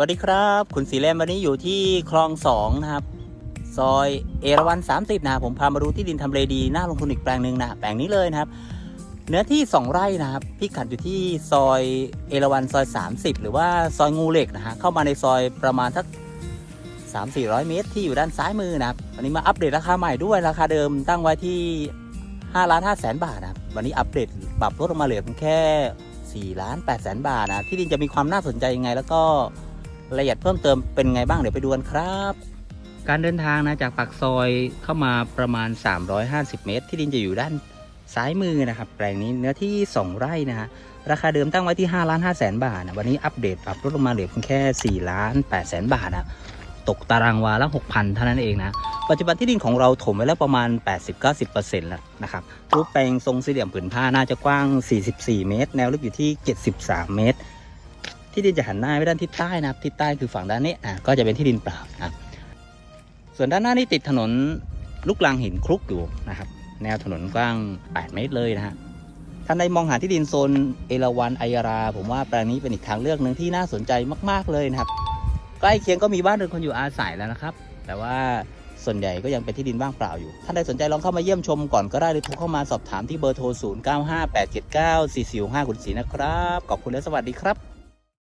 วัสดีครับ คุณสีแลมวันนี้อยู่ที่คลองสองนะครับ ซอยเอราวัน30นะครับผมพามาดูที่ดินทำเลดีน่าลงทุนอีกแปลงหนึ่งนะแปลงนี้เลยนะครับ เนื้อที่ 2 ไร่นะครับพี่กัดอยู่ที่ซอยเอราวันซอย 30 หรือว่าซอยงูเหล็กนะฮะเข้ามาในซอยประมาณทัก3 4 0 0 เมตร ที่อยู่ด้านซ้ายมือนะครับวันนี้มาอัปเดตราคาใหม่ด้วยราคาเดิมตั้งไว้ที่5ล้าน5แสนบาทนะครับวันนี้อัปเดตปรับลดลงมาเหลือเพียงแค่4ล้าน8แสนบาทนะที่ดินจะมีความน่าสนใจยังไงแล้วก็ รายละเอียดเพิ่มเติมเป็นไงบ้างเดี๋ยวไปดูกันครับ การเดินทางนะจากปากซอยเข้ามาประมาณ 350 เมตร ที่ดินจะอยู่ด้านซ้ายมือนะครับ แปลงนี้เนื้อที่ 2 ไร่นะฮะราคาเดิมตั้งไว้ที่5ล้าน5แสนบาทนะวันนี้อัปเดตปรับลดลงมาเหลือเพียงแค่4ล้าน8แสนบาทนะตกตารางวาละ 6,000 เท่านั้นเองนะ ปัจจุบันที่ดินของเราถมไว้แล้วประมาณ 80-90%แล้วนะครับ รูปแปลงทรงสี่เหลี่ยมผืนผ้าน่าจะกว้าง 44 เมตร แนวลึกอยู่ที่ 73 เมตร ที่ดินจะหันหน้าไปด้านทิศใต้นะครับทิศใต้คือฝั่งด้านนี้อะก็จะเป็นที่ดินเปล่าครับส่วนด้านหน้านี่ติดถนนลูกลังหินคลุกอยู่นะครับ แนวถนนกว้าง 8 เมตรเลยนะฮะท่านใดมองหาที่ดินโซนเอราวันไอยารา ผมว่าแปลงนี้เป็นอีกทางเลือกหนึ่งที่น่าสนใจมาก ๆเลยนะครับ ใกล้เคียงก็มีบ้านเรือนคนอยู่อาศัยแล้วนะครับ แต่ว่าส่วนใหญ่ก็ยังเป็นที่ดินว่างเปล่าอยู่ ท่านใดสนใจลองเข้ามาเยี่ยมชมก่อนก็ได้หรือโทรเข้ามาสอบถามที่เบอร์โทร 0 9 5 8 7 9 4 4 5คุณศรีนะครับ ขอบคุณและสวัสดีครับ